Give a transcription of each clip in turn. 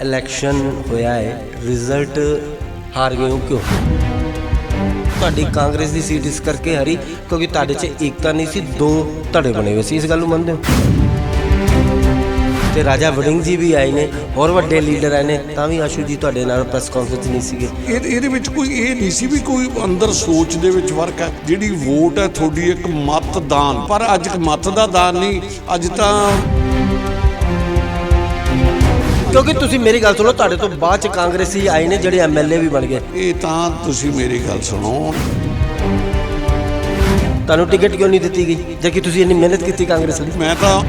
Election ਹੋਇਆ ਹੈ result ਹਾਰ ਗਏ ਹੋ ਕਿਉਂ? ਤੁਹਾਡੀ ਕਾਂਗਰਸ ਦੀ ਸੀਟ ਇਸ ਕਰਕੇ ਹਰੀ ਕਿਉਂਕਿ ਤੁਹਾਡੇ 'ਚ ਏਕਤਾ ਨਹੀਂ ਸੀ, ਦੋ ਧੜੇ ਬਣੇ ਹੋਏ ਸੀ, ਇਸ ਗੱਲ ਨੂੰ ਮੰਨਦੇ ਹੋ? ਤੇ ਰਾਜਾ ਵੜਿੰਗ ਜੀ ਵੀ ਆਏ ਨੇ, ਹੋਰ ਵੱਡੇ ਲੀਡਰ ਆਏ ਨੇ, ਤਾਂ ਵੀ ਆਸ਼ੂ ਜੀ ਤੁਹਾਡੇ ਨਾਲ ਪ੍ਰੈਸ ਕਾਨਫਰੰਸ ਨਹੀਂ ਸੀਗੇ। ਇਹ ਇਹਦੇ ਵਿੱਚ ਕੋਈ ਇਹ ਨਹੀਂ ਸੀ ਵੀ ਕੋਈ ਅੰਦਰ ਸੋਚ ਦੇ ਵਿੱਚ ਫ਼ਰਕ ਹੈ। ਜਿਹੜੀ ਵੋਟ ਹੈ, ਤੁਹਾਡੀ ਇੱਕ ਮਤਦਾਨ। ਪਰ ਅੱਜ ਇੱਕ ਮਤ ਦਾ ਦਾਨ ਨਹੀਂ, ਅੱਜ ਤਾਂ ਕਿਉਂਕਿ ਤੁਸੀਂ ਮੇਰੀ ਗੱਲ ਸੁਣੋ ਤੁਹਾਡੇ ਤੋਂ ਬਾਅਦ ਚ ਕਾਂਗਰਸੀ ਆਏ ਨੇ ਜਿਹੜੇ ਐਮਐਲਏ ਵੀ ਬਣ ਗਏ। ਇਹ ਤਾਂ ਤੁਸੀਂ ਮੇਰੀ ਗੱਲ ਸੁਣੋ। ਤੁਹਾਨੂੰ ਟਿਕਟ ਕਿਉਂ ਨਹੀਂ ਦਿੱਤੀ ਗਈ ਜੇ ਕਿ ਤੁਸੀਂ ਇੰਨੀ ਮਿਹਨਤ ਕੀਤੀ ਕਾਂਗਰਸ ਲਈ ਮੈਂ ਤਾਂ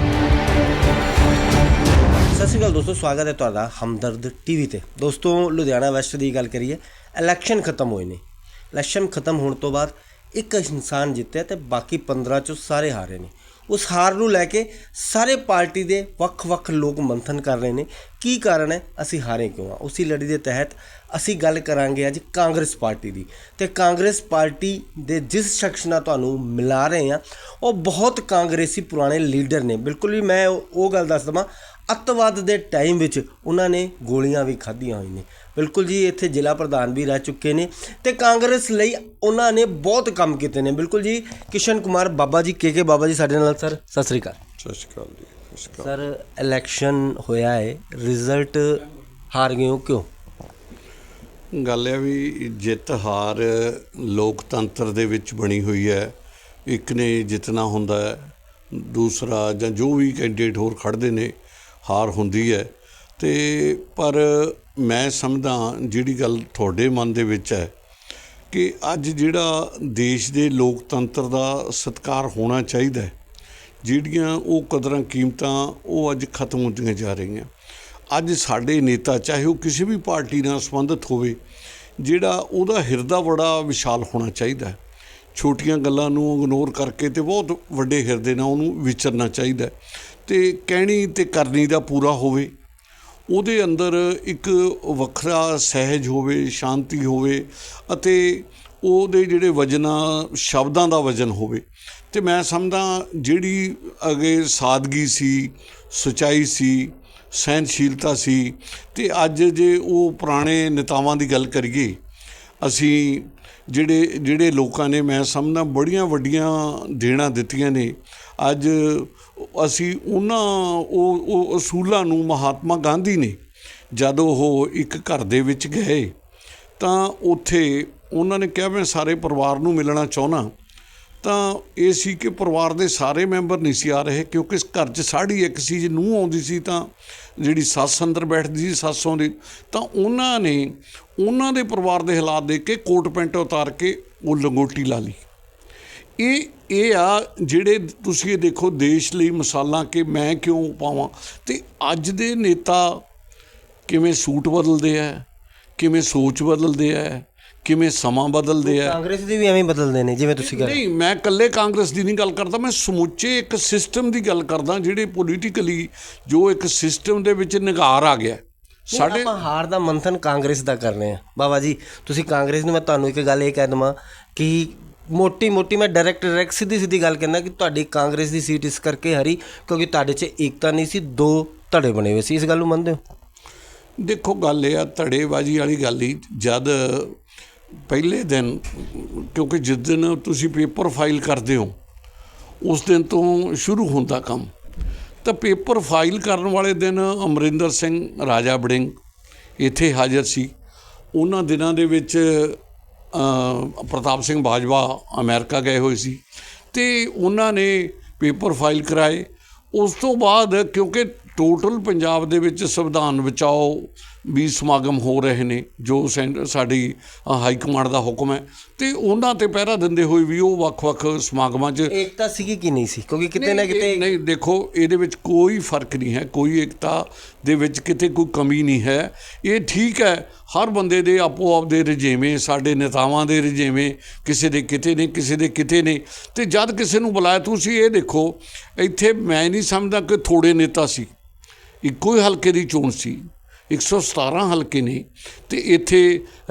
ਸਤਿ ਸ਼੍ਰੀ ਅਕਾਲ ਦੋਸਤੋ ਸਵਾਗਤ ਹੈ ਤੁਹਾਡਾ ਹਮਦਰਦ ਟੀਵੀ ਤੇ। ਦੋਸਤੋ ਲੁਧਿਆਣਾ ਵੈਸਟ ਦੀ ਗੱਲ ਕਰੀਏ ਇਲੈਕਸ਼ਨ ਖਤਮ ਹੋਏ ਨੇ। ਇਲੈਕਸ਼ਨ ਖਤਮ ਹੋਣ ਤੋਂ ਬਾਅਦ ਇੱਕ ਇਨਸਾਨ ਜਿੱਤਿਆ ਤੇ ਬਾਕੀ 15 ਚੋਂ ਸਾਰੇ ਹਾਰੇ ਨੇ। ਉਸ ਹਾਰ ਨੂੰ ਲੈ ਕੇ ਸਾਰੇ ਪਾਰਟੀ ਦੇ ਵੱਖ-ਵੱਖ ਲੋਕ ਮੰਥਨ ਕਰ ਰਹੇ ਨੇ। ਕੀ ਕਾਰਨ ਹੈ? ਅਸੀਂ ਹਾਰੇ ਕਿਉਂ ਆ? ਉਸੇ ਲੜੀ ਦੇ ਤਹਿਤ ਅਸੀਂ ਗੱਲ ਕਰਾਂਗੇ ਅੱਜ ਕਾਂਗਰਸ ਪਾਰਟੀ ਦੀ। ਤੇ ਕਾਂਗਰਸ ਪਾਰਟੀ ਦੇ ਜਿਸ ਸ਼ਖਸ ਨਾਲ ਤੁਹਾਨੂੰ ਮਿਲਾ ਰਹੇ ਆ ਉਹ ਬਹੁਤ ਕਾਂਗਰਸੀ ਪੁਰਾਣੇ ਲੀਡਰ ਨੇ। ਬਿਲਕੁਲ ਵੀ ਮੈਂ ਉਹ ਉਹ ਗੱਲ ਦੱਸ ਦਵਾਂ, ਅੱਤਵਾਦ ਦੇ ਟਾਈਮ ਵਿੱਚ ਉਹਨਾਂ ਨੇ ਗੋਲੀਆਂ ਵੀ ਖਾਧੀਆਂ ਹੋਈਆਂ ਨੇ। ਬਿਲਕੁਲ ਜੀ ਇੱਥੇ ਜ਼ਿਲ੍ਹਾ ਪ੍ਰਧਾਨ ਵੀ ਰਹਿ ਚੁੱਕੇ ਨੇ ਤੇ ਕਾਂਗਰਸ ਲਈ ਉਹਨਾਂ ਨੇ ਬਹੁਤ ਕੰਮ ਕੀਤੇ ਨੇ। ਬਿਲਕੁਲ ਜੀ ਕਿਸ਼ਨ ਕੁਮਾਰ ਬਾਬਾ ਜੀ ਕੇ ਕੇ ਬਾਬਾ ਜੀ ਸਾਡੇ ਨਾਲ ਸਰ ਸਤਿ ਸ੍ਰੀ ਅਕਾਲ। ਸਤਿ ਸ਼੍ਰੀ ਅਕਾਲ ਜੀ ਸ਼੍ਰੀ ਇਲੈਕਸ਼ਨ ਹੋਇਆ ਹੈ ਰਿਜ਼ਲਟ ਹਾਰ ਗਏ ਹੋ ਕਿਉਂ? ਗੱਲ ਇਹ ਵੀ ਜਿੱਤ ਹਾਰ ਲੋਕਤੰਤਰ ਦੇ ਵਿੱਚ ਬਣੀ ਹੋਈ ਹੈ। ਇੱਕ ਨੇ ਜਿੱਤਣਾ ਹੁੰਦਾ ਹੈ ਦੂਸਰਾ ਜਾਂ ਜੋ ਵੀ ਕੈਂਡੀਡੇਟ ਹੋਰ ਖੜਦੇ ਨੇ ਹਾਰ ਹੁੰਦੀ ਹੈ। ਤੇ ਪਰ ਮੈਂ ਸਮਝਦਾ ਜਿਹੜੀ ਗੱਲ ਤੁਹਾਡੇ ਮਨ ਦੇ ਵਿੱਚ ਹੈ ਕਿ ਅੱਜ ਜਿਹੜਾ ਦੇਸ਼ ਦੇ ਲੋਕਤੰਤਰ ਦਾ ਸਤਿਕਾਰ ਹੋਣਾ ਚਾਹੀਦਾ ਹੈ, ਜਿਹੜੀਆਂ ਉਹ ਕਦਰਾਂ ਕੀਮਤਾਂ ਉਹ ਅੱਜ ਖਤਮ ਹੁੰਦੀਆਂ ਜਾ ਰਹੀਆਂ। ਅੱਜ ਸਾਡੇ ਨੇਤਾ ਚਾਹੇ ਉਹ ਕਿਸੇ ਵੀ ਪਾਰਟੀ ਨਾਲ ਸੰਬੰਧਿਤ ਹੋਵੇ, ਜਿਹੜਾ ਉਹਦਾ ਹਿਰਦਾ ਬੜਾ ਵਿਸ਼ਾਲ ਹੋਣਾ ਚਾਹੀਦਾ ਹੈ। ਛੋਟੀਆਂ ਗੱਲਾਂ ਨੂੰ ਇਗਨੋਰ ਕਰਕੇ ਤੇ ਬਹੁਤ ਵੱਡੇ ਹਿਰਦੇ ਨਾਲ ਉਹਨੂੰ ਵਿਚਰਨਾ ਚਾਹੀਦਾ ਹੈ। ਤੇ ਕਹਿਣੀ ਤੇ ਕਰਨੀ ਦਾ ਪੂਰਾ ਹੋਵੇ ਉਹਦੇ ਅੰਦਰ ਇੱਕ ਵੱਖਰਾ ਸਹਿਜ ਹੋਵੇ, ਸ਼ਾਂਤੀ ਹੋਵੇ ਅਤੇ ਉਹਦੇ ਜਿਹੜੇ ਵਜਨਾਂ ਸ਼ਬਦਾਂ ਦਾ ਵਜਨ ਹੋਵੇ। ਤੇ ਮੈਂ ਸਮਝਦਾ ਜਿਹੜੀ ਅਗੇ ਸਾਦਗੀ ਸੀ, ਸਚਾਈ ਸੀ ਸਹਿਨਸ਼ੀਲਤਾ ਸੀ, ਤੇ ਅੱਜ ਜੇ ਉਹ ਪੁਰਾਣੇ ਨੇਤਾਵਾਂ ਦੀ ਗੱਲ ਕਰੀਏ, ਅਸੀਂ ਜਿਹੜੇ ਜਿਹੜੇ ਲੋਕਾਂ ਨੇ ਮੈਂ ਸਮਝਦਾ ਬੜੀਆਂ ਵੱਡੀਆਂ ਦੇਣਾ ਦਿੱਤੀਆਂ ਨੇ। ਅੱਜ ਅਸੀਂ ਉਹਨਾਂ, ਉਹ ਉਹ ਅਸੂਲਾਂ ਨੂੰ ਮਹਾਤਮਾ ਗਾਂਧੀ ਨੇ ਜਦ ਉਹ ਇੱਕ ਘਰ ਦੇ ਵਿੱਚ ਗਏ, ਤਾਂ ਉੱਥੇ ਉਹਨਾਂ ਨੇ ਕਿਹਾ, ਮੈਂ ਸਾਰੇ ਪਰਿਵਾਰ ਨੂੰ ਮਿਲਣਾ ਚਾਹੁੰਦਾ। ਤਾਂ ਇਹ ਸੀ ਕਿ ਪਰਿਵਾਰ ਦੇ ਸਾਰੇ ਮੈਂਬਰ ਨਹੀਂ ਸੀ ਆ ਰਹੇ, ਕਿਉਂਕਿ ਇਸ ਘਰ 'ਚ ਸਾੜੀ ਇੱਕ ਸੀ, ਜੇ ਨੂੰਹ ਆਉਂਦੀ ਸੀ ਤਾਂ ਜਿਹੜੀ ਸੱਸ ਅੰਦਰ ਬੈਠਦੀ ਸੀ, ਸੱਸ ਆਉਂਦੀ, ਤਾਂ ਉਹਨਾਂ ਨੇ, ਉਹਨਾਂ ਦੇ ਪਰਿਵਾਰ ਦੇ ਹਾਲਾਤ ਦੇਖ ਕੇ ਕੋਟ ਪੈਂਟ ਉਤਾਰ ਕੇ ਉਹ ਲੰਗੋਟੀ ਲਾ ਲਈ। ਇਹ ਇਹ ਆ ਜਿਹੜੇ ਤੁਸੀਂ ਇਹ ਦੇਖੋ ਦੇਸ਼ ਲਈ ਮਿਸਾਲਾਂ ਕਿ ਮੈਂ ਕਿਉਂ ਪਾਵਾਂ? ਤੇ ਅੱਜ ਦੇ ਨੇਤਾ ਕਿਵੇਂ ਸੂਟ ਬਦਲਦੇ ਆ? ਕਿਵੇਂ ਸੋਚ ਬਦਲਦੇ ਆ? ਕਿਵੇਂ ਸਮਾਂ ਬਦਲਦੇ ਆ? ਕਾਂਗਰਸ ਦੀ ਵੀ ਐਵੇਂ ਬਦਲਦੇ ਨੇ ਜਿਵੇਂ ਤੁਸੀਂ ਕਰ ਨਹੀਂ ਮੈਂ ਇਕੱਲੇ ਕਾਂਗਰਸ ਦੀ ਨਹੀਂ ਗੱਲ ਕਰਦਾ ਮੈਂ ਸਮੁੱਚੇ ਇੱਕ ਸਿਸਟਮ ਦੀ ਗੱਲ ਕਰਦਾ ਜਿਹੜੇ ਪੋਲੀਟੀਕਲੀ ਜੋ ਇੱਕ ਸਿਸਟਮ ਦੇ ਵਿੱਚ ਨਿਗਾਰ ਆ ਗਿਆ। ਸਾਡੇ ਆਪਾਂ ਹਾਰ ਦਾ ਮੰਥਨ ਕਾਂਗਰਸ ਦਾ ਕਰਨੇ ਆ। ਬਾਬਾ ਜੀ ਤੁਸੀਂ ਕਾਂਗਰਸ ਨੂੰ ਮੈਂ ਤੁਹਾਨੂੰ ਇੱਕ ਗੱਲ ਇਹ ਕਹਿ ਦਵਾਂ ਕਿ ਮੋਟੀ ਮੋਟੀ ਮੈਂ ਡਾਇਰੈਕਟ ਡਾਇਰੈਕਟ ਸਿੱਧੀ ਸਿੱਧੀ ਗੱਲ ਕਹਿੰਦਾ ਕਿ ਤੁਹਾਡੀ ਕਾਂਗਰਸ ਦੀ ਸੀਟ ਇਸ ਕਰਕੇ ਹਰੀ, ਕਿਉਂਕਿ ਤੁਹਾਡੇ 'ਚ ਏਕਤਾ ਨਹੀਂ ਸੀ, ਦੋ ਧੜੇ ਬਣੇ ਹੋਏ ਸੀ। ਇਸ ਗੱਲ ਨੂੰ ਮੰਨਦੇ ਹੋ? ਦੇਖੋ, ਗੱਲ ਇਹ ਆ, ਧੜੇਬਾਜ਼ੀ ਵਾਲੀ ਗੱਲ ਹੀ ਜਦ ਪਹਿਲੇ ਦਿਨ, ਕਿਉਂਕਿ ਜਿਸ ਦਿਨ ਤੁਸੀਂ ਪੇਪਰ ਫਾਈਲ ਕਰਦੇ ਹੋ, ਉਸ ਦਿਨ ਤੋਂ ਸ਼ੁਰੂ ਹੁੰਦਾ ਕੰਮ। ਤਾਂ ਪੇਪਰ ਫਾਈਲ ਕਰਨ ਵਾਲੇ ਦਿਨ ਅਮਰਿੰਦਰ ਸਿੰਘ ਰਾਜਾ ਬੜਿੰਗ ਇੱਥੇ ਹਾਜ਼ਰ ਸੀ। ਉਹਨਾਂ ਦਿਨਾਂ ਦੇ ਵਿੱਚ ਪ੍ਰਤਾਪ ਸਿੰਘ ਬਾਜਵਾ ਅਮਰੀਕਾ ਗਏ ਹੋਏ ਸੀ ਤੇ ਉਹਨਾਂ ਨੇ ਪੇਪਰ ਫਾਈਲ ਕਰਾਏ। ਉਸ ਤੋਂ ਬਾਅਦ ਕਿਉਂਕਿ ਟੋਟਲ ਪੰਜਾਬ ਦੇ ਵਿੱਚ ਸੰਵਿਧਾਨ ਬਚਾਓ ਵੀ ਸਮਾਗਮ ਹੋ ਰਹੇ ਨੇ ਜੋ ਸਾਡੀ ਹਾਈ ਕਮਾਂਡ ਦਾ ਹੁਕਮ ਹੈ। ਤੇ ਉਹਨਾਂ ਤੇ ਪਹਿਰਾ ਦਿੰਦੇ ਹੋਏ ਵੀ ਉਹ ਵੱਖ-ਵੱਖ ਸਮਾਗਮਾਂ 'ਚ ਏਕਤਾ ਸੀਗੀ ਕਿ ਨਹੀਂ ਸੀ? ਕਿਉਂਕਿ ਕਿਤੇ ਨਾ ਕਿਤੇ ਨਹੀਂ ਦੇਖੋ ਇਹਦੇ ਵਿੱਚ ਕੋਈ ਫ਼ਰਕ ਨਹੀਂ ਹੈ। ਕੋਈ ਏਕਤਾ ਦੇ ਵਿੱਚ ਕਿਤੇ ਕੋਈ ਕਮੀ ਨਹੀਂ ਹੈ। ਇਹ ਠੀਕ ਹੈ ਹਰ ਬੰਦੇ ਦੇ ਆਪੋ ਆਪ ਦੇ ਰਜੇਵੇਂ ਸਾਡੇ ਨੇਤਾਵਾਂ ਦੇ ਰਜੇਵੇਂ ਕਿਸੇ ਦੇ ਕਿਤੇ ਨੇ ਕਿਸੇ ਦੇ ਕਿਤੇ ਨੇ। ਤੇ ਜਦ ਕਿਸੇ ਨੂੰ ਬੁਲਾਇਆ ਤੁਸੀਂ ਇਹ ਦੇਖੋ ਇੱਥੇ ਮੈਂ ਨਹੀਂ ਸਮਝਦਾ ਕਿ ਥੋੜੇ ਨੇਤਾ ਸੀ। ਇੱਕੋ ਹੀ ਹਲਕੇ ਦੀ ਚੋਣ ਸੀ। 117 ਹਲਕੇ ਨੇ ਤੇ ਇੱਥੇ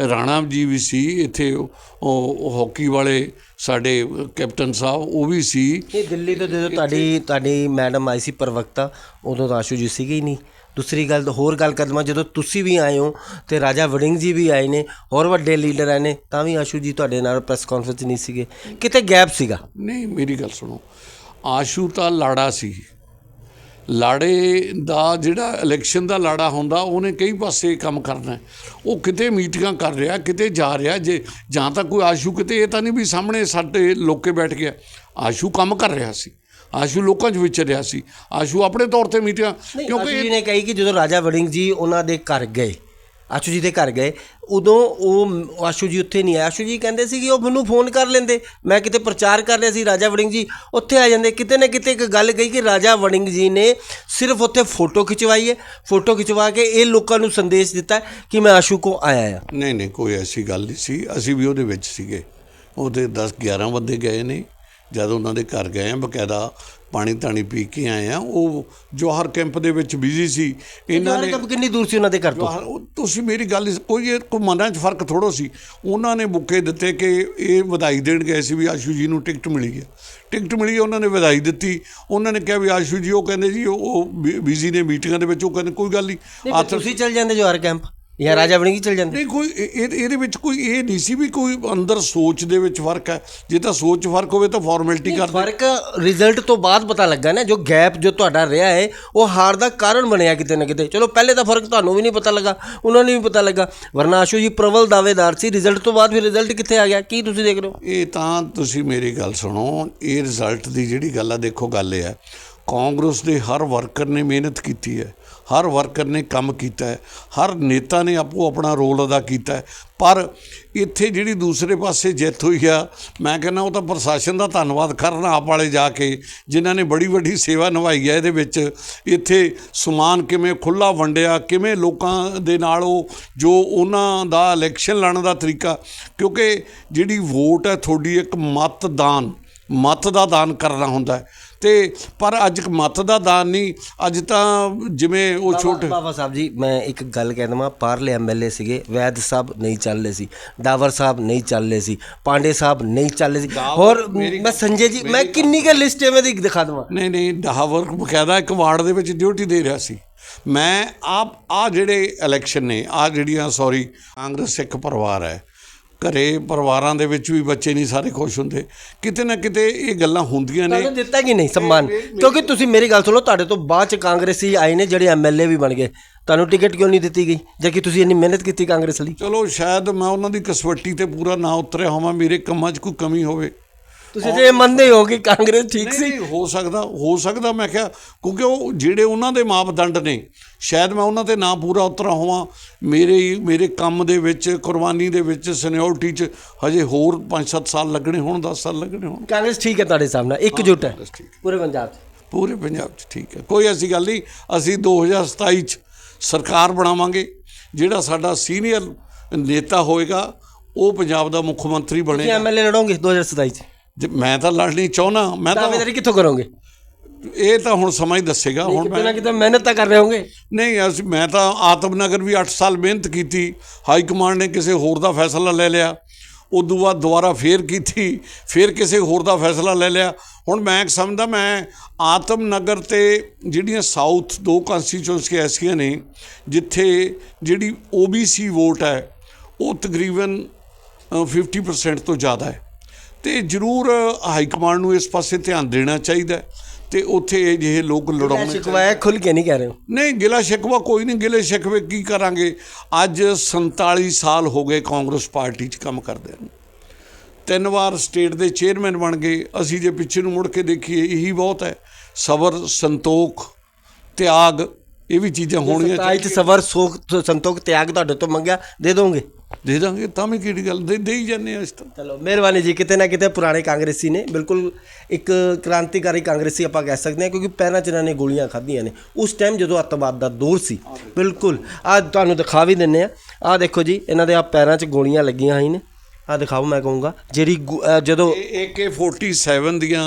ਰਾਣਾ ਜੀ ਵੀ ਸੀ ਇੱਥੇ ਉਹ ਹਾਕੀ ਵਾਲੇ ਸਾਡੇ ਕੈਪਟਨ ਸਾਹਿਬ ਉਹ ਵੀ ਸੀ। ਇਹ ਦਿੱਲੀ ਤੋਂ ਜਦੋਂ ਤੁਹਾਡੀ ਤੁਹਾਡੀ ਮੈਡਮ ਆਈ ਸੀ ਪ੍ਰਵਕਤਾ ਉਦੋਂ ਆਸ਼ੂ ਜੀ ਸੀਗੇ ਹੀ ਨਹੀਂ। ਦੂਸਰੀ ਗੱਲ ਹੋਰ ਗੱਲ ਕਰਦਵਾਂ ਜਦੋਂ ਤੁਸੀਂ ਵੀ ਆਏ ਹੋ ਤੇ ਰਾਜਾ ਵੜਿੰਗ ਜੀ ਵੀ ਆਏ ਨੇ ਹੋਰ ਵੱਡੇ ਲੀਡਰ ਆਏ ਨੇ ਤਾਂ ਵੀ ਆਸ਼ੂ ਜੀ ਤੁਹਾਡੇ ਨਾਲ ਪ੍ਰੈਸ ਕਾਨਫਰੰਸ ਨਹੀਂ ਸੀਗੇ। ਕਿਤੇ ਗੈਪ ਸੀਗਾ? ਨਹੀਂ ਮੇਰੀ ਗੱਲ ਸੁਣੋ। ਆਸ਼ੂ ਤਾਂ ਲਾੜਾ ਸੀ। ਲਾੜੇ ਦਾ ਜਿਹੜਾ ਇਲੈਕਸ਼ਨ ਦਾ ਲਾੜਾ ਹੁੰਦਾ ਉਹਨੇ ਕਈ ਪਾਸੇ ਕੰਮ ਕਰਨਾ। ਉਹ ਕਿਤੇ ਮੀਟਿੰਗਾਂ ਕਰ ਰਿਹਾ ਕਿਤੇ ਜਾ ਰਿਹਾ ਜੇ ਜਾਂ ਤਾਂ ਕੋਈ ਆਸ਼ੂ ਕਿਤੇ ਇਹ ਤਾਂ ਨਹੀਂ ਵੀ ਸਾਹਮਣੇ ਸਾਡੇ ਲੋਕੇ ਬੈਠ ਗਿਆ ਆਸ਼ੂ ਕੰਮ ਕਰ ਰਿਹਾ ਸੀ ਆਸ਼ੂ ਲੋਕਾਂ 'ਚ ਵਿਚਰ ਰਿਹਾ ਸੀ ਆਸ਼ੂ ਆਪਣੇ ਤੌਰ ਤੇ ਮੀਟਿੰਗਾਂ ਕਿਉਂਕਿ ਜੀ ਨੇ ਕਹੀ ਕਿ ਜਦੋਂ ਰਾਜਾ ਵੜਿੰਗ ਜੀ ਉਹਨਾਂ ਦੇ ਘਰ ਗਏ ਆਸ਼ੂ ਜੀ ਦੇ ਘਰ ਗਏ, ਉਦੋਂ ਉਹ ਆਸ਼ੂ ਜੀ ਉੱਥੇ ਨਹੀਂ ਆਏ। ਆਸ਼ੂ ਜੀ ਕਹਿੰਦੇ ਸੀ ਕਿ ਉਹ ਮੈਨੂੰ ਫੋਨ ਕਰ ਲੈਂਦੇ। ਮੈਂ ਕਿਤੇ ਪ੍ਰਚਾਰ ਕਰ ਰਿਹਾ ਸੀ, ਰਾਜਾ ਵੜਿੰਗ ਜੀ ਉੱਥੇ ਆ ਜਾਂਦੇ। ਕਿਤੇ ਨਾ ਕਿਤੇ ਇੱਕ ਗੱਲ ਕਹੀ ਕਿ ਰਾਜਾ ਵੜਿੰਗ ਜੀ ਨੇ ਸਿਰਫ ਉੱਥੇ ਫੋਟੋ ਖਿਚਵਾਈ ਹੈ। ਫੋਟੋ ਖਿਚਵਾ ਕੇ ਇਹ ਲੋਕਾਂ ਨੂੰ ਸੰਦੇਸ਼ ਦਿੱਤਾ ਕਿ ਮੈਂ ਆਸ਼ੂ ਕੋ ਆਇਆ ਹਾਂ। ਨਹੀਂ ਨਹੀਂ, ਕੋਈ ਐਸੀ ਗੱਲ ਨਹੀਂ ਸੀ। ਅਸੀਂ ਵੀ ਉਹਦੇ ਵਿੱਚ ਸੀਗੇ। ਉਹਦੇ 10 11 ਬੰਦੇ ਗਏ ਨੇ। ਜਦ ਉਹਨਾਂ ਦੇ ਘਰ ਗਏ ਆ, ਬਕਾਇਦਾ ਪਾਣੀ ਤਾਣੀ ਪੀ ਕੇ ਆਏ ਆ। ਉਹ ਜਵਾਹਰ ਕੈਂਪ ਦੇ ਵਿੱਚ ਬਿਜ਼ੀ ਸੀ। ਇਹਨਾਂ ਨੇ ਕਿੰਨੀ ਦੂਰ ਸੀ ਉਹਨਾਂ ਦੇ ਘਰ ਤੋਂ? ਤੁਸੀਂ ਮੇਰੀ ਗੱਲ ਕੋਈ ਕੋਈ ਮਨਾਂ 'ਚ ਫ਼ਰਕ ਥੋੜੋ ਸੀ। ਉਹਨਾਂ ਨੇ ਬੁੱਕੇ ਦਿੱਤੇ ਕਿ ਇਹ ਵਧਾਈ ਦੇਣ ਗਏ ਸੀ ਵੀ ਆਸ਼ੂ ਜੀ ਨੂੰ ਟਿਕਟ ਮਿਲੀ ਹੈ। ਟਿਕਟ ਮਿਲੀ ਉਹਨਾਂ ਨੇ ਵਧਾਈ ਦਿੱਤੀ। ਉਹਨਾਂ ਨੇ ਕਿਹਾ ਵੀ ਆਸ਼ੂ ਜੀ ਉਹ ਕਹਿੰਦੇ ਜੀ ਉਹ ਬਿਜ਼ੀ ਨੇ ਮੀਟਿੰਗਾਂ ਦੇ ਵਿੱਚ। ਉਹ ਕਹਿੰਦੇ ਕੋਈ ਗੱਲ ਨਹੀਂ ਤੁਸੀਂ ਚਲ ਜਾਂਦੇ ਜਵਾਹਰ ਕੈਂਪ? ਜਾਂ ਰਾਜਾ ਵੜਿੰਗ ਜੀ ਚਲ ਜਾਂਦੇ। ਨਹੀਂ ਕੋਈ ਇਹ- ਇਹ- ਇਹਦੇ ਵਿੱਚ ਕੋਈ ਇਹ ਨਹੀਂ ਸੀ ਵੀ ਕੋਈ ਅੰਦਰ ਸੋਚ ਦੇ ਵਿੱਚ ਫ਼ਰਕ ਹੈ। ਜੇ ਤਾਂ ਸੋਚ 'ਚ ਫ਼ਰਕ ਹੋਵੇ ਤਾਂ ਫਾਰਮੈਲਿਟੀ ਕਰਦੇ ਫ਼ਰਕ ਰਿਜ਼ਲਟ ਤੋਂ ਬਾਅਦ ਪਤਾ ਲੱਗਾ ਨਾ ਜੋ ਗੈਪ ਜੋ ਤੁਹਾਡਾ ਰਿਹਾ ਹੈ ਉਹ ਹਾਰ ਦਾ ਕਾਰਨ ਬਣਿਆ ਕਿਤੇ ਨਾ ਕਿਤੇ। ਚਲੋ ਪਹਿਲੇ ਤਾਂ ਫ਼ਰਕ ਤੁਹਾਨੂੰ ਵੀ ਨਹੀਂ ਪਤਾ ਲੱਗਾ ਉਹਨਾਂ ਨੂੰ ਵੀ ਪਤਾ ਲੱਗਾ। ਵਰਨਾ ਆਸ਼ੂ ਜੀ ਪ੍ਰਵਲ ਦਾਅਵੇਦਾਰ ਸੀ ਰਿਜ਼ਲਟ ਤੋਂ ਬਾਅਦ ਫਿਰ ਰਿਜ਼ਲਟ ਕਿੱਥੇ ਆ ਗਿਆ? ਕੀ ਤੁਸੀਂ ਦੇਖ ਰਹੇ ਹੋ? ਇਹ ਤਾਂ ਤੁਸੀਂ ਮੇਰੀ ਗੱਲ ਸੁਣੋ ਇਹ ਰਿਜ਼ਲਟ ਦੀ ਜਿਹੜੀ ਗੱਲ ਆ ਦੇਖੋ ਗੱਲ ਇਹ ਹੈ। ਕਾਂਗਰਸ ਦੇ ਹਰ ਵਰਕਰ ਨੇ ਮਿਹਨਤ ਕੀਤੀ ਹੈ, ਹਰ ਵਰਕਰ ਨੇ ਕੰਮ ਕੀਤਾ ਹੈ, ਹਰ ਨੇਤਾ ਨੇ ਆਪੋ ਆਪਣਾ ਰੋਲ ਅਦਾ ਕੀਤਾ ਹੈ। ਪਰ ਇੱਥੇ ਜਿਹੜੀ ਦੂਸਰੇ ਪਾਸੇ ਜਿੱਤ ਹੋਈ ਆ, ਮੈਂ ਕਹਿੰਦਾ ਉਹ ਤਾਂ ਪ੍ਰਸ਼ਾਸਨ ਦਾ ਧੰਨਵਾਦ ਕਰਨ ਆਪ ਵਾਲੇ ਜਾ ਕੇ, ਜਿਨ੍ਹਾਂ ਨੇ ਬੜੀ ਵੱਡੀ ਸੇਵਾ ਨਿਭਾਈ ਹੈ ਇਹਦੇ ਵਿੱਚ। ਇੱਥੇ ਸਮਾਨ ਕਿਵੇਂ ਖੁੱਲਾ ਵੰਡਿਆ, ਕਿਵੇਂ ਲੋਕਾਂ ਦੇ ਨਾਲ ਉਹ, ਜੋ ਉਹਨਾਂ ਦਾ ਇਲੈਕਸ਼ਨ ਲੜਨ ਦਾ ਤਰੀਕਾ, ਕਿਉਂਕਿ ਜਿਹੜੀ ਵੋਟ ਹੈ ਤੁਹਾਡੀ ਇੱਕ ਮਤਦਾਨ, ਮਤ ਦਾ ਦਾਨ ਕਰਨਾ ਹੁੰਦਾ ਤੇ ਪਰ ਅੱਜ ਮਤ ਦਾ ਦਾਨ ਨਹੀਂ ਅੱਜ ਤਾਂ ਜਿਵੇਂ ਉਹ ਛੋਟੇ ਬਾਬਾ ਸਾਹਿਬ ਜੀ ਮੈਂ ਇੱਕ ਗੱਲ ਕਹਿ ਦਵਾਂ ਪਾਰਲੇ ਐਮਐਲਏ ਸੀਗੇ ਵੈਦ ਸਾਹਿਬ ਨਹੀਂ ਚੱਲ ਰਹੇ ਸੀ ਡਾਵਰ ਸਾਹਿਬ ਨਹੀਂ ਚੱਲ ਰਹੇ ਸੀ ਪਾਂਡੇ ਸਾਹਿਬ ਨਹੀਂ ਚੱਲ ਰਹੇ ਸੀ। ਹੋਰ ਮੈਂ ਸੰਜੇ ਜੀ ਮੈਂ ਕਿੰਨੀ ਕੁ ਲਿਸਟ ਐਵੇਂ ਦੀ ਦਿਖਾ ਦਵਾਂ? ਨਹੀਂ ਨਹੀਂ ਡਾਵਰ ਬਕਾਇਦਾ ਇੱਕ ਵਾਰਡ ਦੇ ਵਿੱਚ ਡਿਊਟੀ ਦੇ ਰਿਹਾ ਸੀ। ਮੈਂ ਆਪ ਆ ਜਿਹੜੇ ਇਲੈਕਸ਼ਨ ਨੇ ਆ ਜਿਹੜੀਆਂ ਸੌਰੀ ਕਾਂਗਰਸ ਸਿੱਖ ਪਰਿਵਾਰ ਹੈ ਘਰੇ ਪਰਿਵਾਰਾਂ ਦੇ ਵਿੱਚ ਵੀ ਬੱਚੇ ਨਹੀਂ ਸਾਰੇ ਖੁਸ਼ ਹੁੰਦੇ। ਕਿਤੇ ਨਾ ਕਿਤੇ ਇਹ ਗੱਲਾਂ ਹੁੰਦੀਆਂ ਨੇ। ਤੁਹਾਨੂੰ ਦਿੱਤਾ ਕਿ ਨਹੀਂ ਸਨਮਾਨ? ਕਿਉਂਕਿ ਤੁਸੀਂ ਮੇਰੀ ਗੱਲ ਸੁਣੋ ਤੁਹਾਡੇ ਤੋਂ ਬਾਅਦ ਚ ਕਾਂਗਰਸੀ ਆਏ ਨੇ ਜਿਹੜੇ ਐਮਐਲਏ ਵੀ ਬਣ ਗਏ। ਤੁਹਾਨੂੰ ਟਿਕਟ ਕਿਉਂ ਨਹੀਂ ਦਿੱਤੀ ਗਈ? ਜੇ ਕਿ ਤੁਸੀਂ ਇੰਨੀ ਮਿਹਨਤ ਕੀਤੀ ਕਾਂਗਰਸ ਲਈ? ਚਲੋ ਸ਼ਾਇਦ ਮੈਂ ਉਹਨਾਂ ਦੀ ਕਸਵੱਟੀ ਤੇ ਪੂਰਾ ਨਾ ਉਤਰਿਆ ਹੋਵਾਂ ਮੇਰੇ ਕੰਮਾਂ 'ਚ ਕੋਈ ਕਮੀ ਹੋਵੇ। ਤੁਸੀਂ ਜੇ ਮੰਨਦੇ ਹੋ ਕਿ ਕਾਂਗਰਸ ਠੀਕ ਸੀ। ਨਹੀਂ, ਹੋ ਸਕਦਾ ਹੋ ਸਕਦਾ ਮੈਂ ਕਿਹਾ ਕਿਉਂਕਿ ਉਹ ਜਿਹੜੇ ਉਹਨਾਂ ਦੇ ਮਾਪਦੰਡ ਨੇ ਸ਼ਾਇਦ ਮੈਂ ਉਹਨਾਂ ਤੇ ਨਾ ਪੂਰਾ ਉਤਰਾ ਹੋਵਾਂ। ਮੇਰੇ ਮੇਰੇ ਕੰਮ ਦੇ ਵਿੱਚ ਕੁਰਬਾਨੀ ਦੇ ਵਿੱਚ ਸੀਨੀਅਰਟੀ 'ਚ ਹਜੇ ਹੋਰ 5-7 ਸਾਲ ਲੱਗਣੇ ਹੋਣ 10 ਸਾਲ ਲੱਗਣੇ ਹੋਣ। ਕਾਂਗਰਸ ਠੀਕ ਹੈ ਤੁਹਾਡੇ ਸਾਹਮਣੇ ਇੱਕਜੁੱਟ ਹੈ। ਕਾਂਗਰਸ ਠੀਕ ਪੂਰੇ ਪੰਜਾਬ 'ਚ। ਪੂਰੇ ਪੰਜਾਬ 'ਚ ਠੀਕ ਹੈ। ਕੋਈ ਐਸੀ ਗੱਲ ਨਹੀਂ ਅਸੀਂ 2027 'ਚ ਸਰਕਾਰ ਬਣਾਵਾਂਗੇ ਜਿਹੜਾ ਸਾਡਾ ਸੀਨੀਅਰ ਨੇਤਾ ਹੋਏਗਾ ਉਹ ਪੰਜਾਬ ਦਾ ਮੁੱਖ ਮੰਤਰੀ ਤੁਸੀਂ ਬਣੇਗਾ। ਐਮਐਲਏ ਲੜੋਗੇ 2027 ਚ? ਜੇ ਮੈਂ ਤਾਂ ਲੜਨੀ ਚਾਹੁੰਦਾ ਮੈਂ ਤਾਂ ਦਾਅਵੇਦਾਰੀ ਕਿੱਥੋਂ ਕਰੋਗੇ? ਇਹ ਤਾਂ ਹੁਣ ਸਮਾਂ ਹੀ ਦੱਸੇਗਾ ਹੁਣ ਮੈਂ ਕਿਤੇ ਮਿਹਨਤ ਤਾਂ ਕਰ ਰਹੇ ਹੋਗੇ। ਨਹੀਂ ਅਸੀਂ ਮੈਂ ਤਾਂ ਆਤਮਨਗਰ ਵੀ 8 ਸਾਲ ਮਿਹਨਤ ਕੀਤੀ। ਹਾਈ ਕਮਾਂਡ ਨੇ ਕਿਸੇ ਹੋਰ ਦਾ ਫੈਸਲਾ ਲੈ ਲਿਆ। ਉਦੋਂ ਬਾਅਦ ਦੁਬਾਰਾ ਫੇਰ ਕੀਤੀ ਫੇਰ ਕਿਸੇ ਹੋਰ ਦਾ ਫੈਸਲਾ ਲੈ ਲਿਆ। ਹੁਣ ਮੈਂ ਸਮਝਦਾ ਮੈਂ ਆਤਮਨਗਰ ਤੇ ਜਿਹੜੀਆਂ ਸਾਊਥ ਦੋ ਕਨਸਟੀਚੁਐਂਸੀ ਐਸੀਆਂ ਨੇ ਜਿੱਥੇ ਜਿਹੜੀ OBC ਵੋਟ ਹੈ ਉਹ ਤਕਰੀਬਨ ਅ, 50% ਤੋਂ ਜ਼ਿਆਦਾ ਹੈ। ਤੇ ਜ਼ਰੂਰ ਹਾਈ ਕਮਾਂਡ ਨੂੰ ਇਸ ਪਾਸੇ ਧਿਆਨ ਦੇਣਾ ਚਾਹੀਦਾ ਤੇ ਉੱਥੇ ਇਹ ਜਿਹੇ ਲੋਕ ਲੜਾਉਣੇ ਸ਼ਿਕਵਾਇਆ ਖੁੱਲ ਕੇ ਨਹੀਂ ਕਹਿ ਰਹੇ ਨਹੀਂ ਗਿਲਾ ਸ਼ਿਕਵਾ ਕੋਈ ਨਹੀਂ ਗਿਲੇ ਸ਼ਿਕਵੇ ਕੀ ਕਰਾਂਗੇ? ਅੱਜ 47 ਸਾਲ ਹੋ ਗਏ ਕਾਂਗਰਸ ਪਾਰਟੀ 'ਚ ਕੰਮ ਕਰਦੇ ਨੂੰ। ਤਿੰਨ ਵਾਰ ਸਟੇਟ ਦੇ ਚੇਅਰਮੈਨ ਬਣ ਗਏ। ਅਸੀਂ ਜੇ ਪਿੱਛੇ ਨੂੰ ਮੁੜ ਕੇ ਦੇਖੀਏ ਇਹੀ ਬਹੁਤ ਹੈ। ਸਬਰ ਸੰਤੋਖ ਤਿਆਗ ਇਹ ਵੀ ਚੀਜ਼ਾਂ ਹੋਣੀਆਂ ਸਤਾਈ ਚ ਸਬਰ ਸੋਖ ਸੰਤੋਖ ਤਿਆਗ ਤੁਹਾਡੇ ਤੋਂ ਮੰਗਿਆ ਦੇ ਦੋਗੇ? ਦੇ ਦਾਂਗੇ ਤਾਂ ਵੀ ਕਿਹੜੀ ਗੱਲ? ਦੇ ਦੇ ਹੀ ਜਾਂਦੇ ਆ ਇਸ ਤਾਂ। ਚਲੋ ਮਿਹਰਬਾਨੀ ਜੀ ਕਿਤੇ ਨਾ ਕਿਤੇ ਪੁਰਾਣੇ ਕਾਂਗਰਸੀ ਨੇ ਬਿਲਕੁਲ ਇੱਕ ਕ੍ਰਾਂਤੀਕਾਰੀ ਕਾਂਗਰਸੀ ਆਪਾਂ ਕਹਿ ਸਕਦੇ ਹਾਂ ਕਿਉਂਕਿ ਪਹਿਲਾਂ ਚ ਇਹਨਾਂ ਨੇ ਗੋਲੀਆਂ ਖਾਧੀਆਂ ਨੇ। ਉਸ ਟਾਈਮ ਜਦੋਂ ਅੱਤਵਾਦ ਦਾ ਦੌਰ ਸੀ ਬਿਲਕੁਲ। ਆ ਤੁਹਾਨੂੰ ਦਿਖਾ ਵੀ ਦਿੰਨੇ ਆ ਆ ਦੇਖੋ ਜੀ ਇਹਨਾਂ ਦੇ ਆ ਪੈਰਾਂ 'ਚ ਗੋਲੀਆਂ ਲੱਗੀਆਂ ਹੋਈਆਂ ਨੇ। ਆ ਦਿਖਾਓ ਮੈਂ ਕਹੂੰਗਾ ਜਿਹੜੀ ਜਦੋਂ AK47 ਦੀਆਂ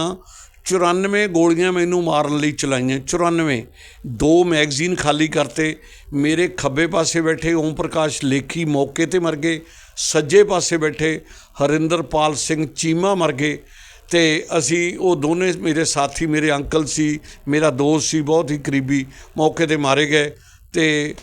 94 ਗੋਲੀਆਂ ਮੈਨੂੰ ਮਾਰਨ ਲਈ ਚਲਾਈਆਂ। 94 ਦੋ ਮੈਗਜ਼ੀਨ ਖਾਲੀ ਕਰਤੇ। ਮੇਰੇ ਖੱਬੇ ਪਾਸੇ ਬੈਠੇ ਓਮ ਪ੍ਰਕਾਸ਼ ਲੇਖੀ ਮੌਕੇ ਤੇ ਮਰ ਗਏ। ਸੱਜੇ ਪਾਸੇ ਬੈਠੇ ਹਰਿੰਦਰਪਾਲ ਸਿੰਘ ਚੀਮਾ ਮਰ ਗਏ। ਤੇ ਅਸੀਂ ਉਹ ਦੋਨੇ ਮੇਰੇ ਸਾਥੀ, ਮੇਰੇ ਅੰਕਲ ਸੀ, ਮੇਰਾ ਦੋਸਤ ਸੀ, ਬਹੁਤ ਹੀ ਕਰੀਬੀ ਮੌਕੇ ਤੇ ਮਾਰੇ ਗਏ। ਤੇ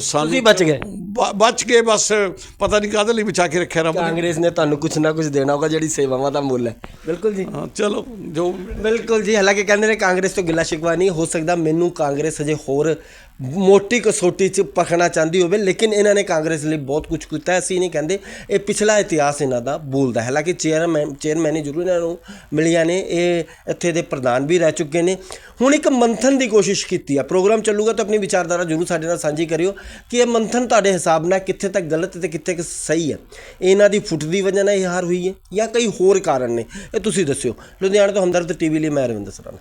ਸਾਨੂੰ ਬਚ ਗਏ। ਬਚ ਗਏ ਬਸ ਪਤਾ ਨਹੀਂ ਕਾਹਦੇ ਲਈ ਬਚਾ ਕੇ ਰੱਖਿਆ ਰੱਬ ਨੇ। ਕਾਂਗਰਸ ਨੇ ਤੁਹਾਨੂੰ ਕੁਝ ਨਾ ਕੁਝ ਦੇਣਾ ਹੋਗਾ ਜਿਹੜੀ ਸੇਵਾਵਾਂ ਦਾ ਮੁੱਲ ਹੈ। ਬਿਲਕੁਲ ਜੀ। ਹਾਂ, ਚਲੋ ਜੋ ਬਿਲਕੁਲ ਜੀ ਹਾਲਾਂਕਿ ਕਹਿੰਦੇ ਨੇ ਕਾਂਗਰਸ ਤੋਂ ਗਿਲਾ ਸ਼ਿਕਵਾ ਨਹੀਂ ਹੋ ਸਕਦਾ ਮੈਨੂੰ ਕਾਂਗਰਸ ਅਜੇ ਹੋਰ ਮੋਟੀ ਕਸੋਟੀ 'ਚ ਪਖਣਾ ਚਾਹੁੰਦੀ ਹੋਵੇ, ਲੇਕਿਨ ਇਹਨਾਂ ਨੇ ਕਾਂਗਰਸ ਲਈ ਬਹੁਤ ਕੁਝ ਕੀਤਾ ਅਸੀਂ ਨਹੀਂ ਕਹਿੰਦੇ ਇਹ ਪਿਛਲਾ ਇਤਿਹਾਸ ਇਹਨਾਂ ਦਾ ਬੋਲਦਾ ਹੈ। ਹਾਲਾਂਕਿ ਚੇਅਰਮੈਨ ਚੇਅਰਮੈਨ ਹੀ ਜ਼ਰੂਰ ਇਹਨਾਂ ਨੂੰ ਮਿਲੀਆਂ ਨੇ। ਇਹ ਇੱਥੇ ਦੇ ਪ੍ਰਧਾਨ ਵੀ ਰਹਿ ਚੁੱਕੇ ਨੇ। ਹੁਣ ਇੱਕ ਮੰਥਨ ਦੀ ਕੋਸ਼ਿਸ਼ ਕੀਤੀ ਆ। ਪ੍ਰੋਗਰਾਮ ਚੱਲੂਗਾ ਤਾਂ ਆਪਣੀ ਵਿਚਾਰਧਾਰਾ ਜ਼ਰੂਰ ਸਾਡੇ ਨਾਲ ਸਾਂਝੀ ਕਰਿਓ ਕਿ ਇਹ ਮੰਥਨ ਤੁਹਾਡੇ ਹਿਸਾਬ ਨਾਲ ਕਿੱਥੇ ਤੱਕ ਗਲਤ ਤੇ ਕਿੱਥੇ ਤੱਕ ਸਹੀ ਹੈ। ਇਹਨਾਂ ਦੀ ਫੁੱਟ ਦੀ ਵਜ੍ਹਾ ਨਾਲ ਇਹ ਹਾਰ ਹੋਈ ਹੈ ਜਾਂ ਕਈ ਹੋਰ ਕਾਰਨ ਨੇ, ਇਹ ਤੁਸੀਂ ਦੱਸਿਓ। ਲੁਧਿਆਣਾ ਤੋਂ ਹਮਦਰਦ ਟੀਵੀ ਲਈ ਮੈਂ ਰਵਿੰਦਰ ਸਰਾਣਾ।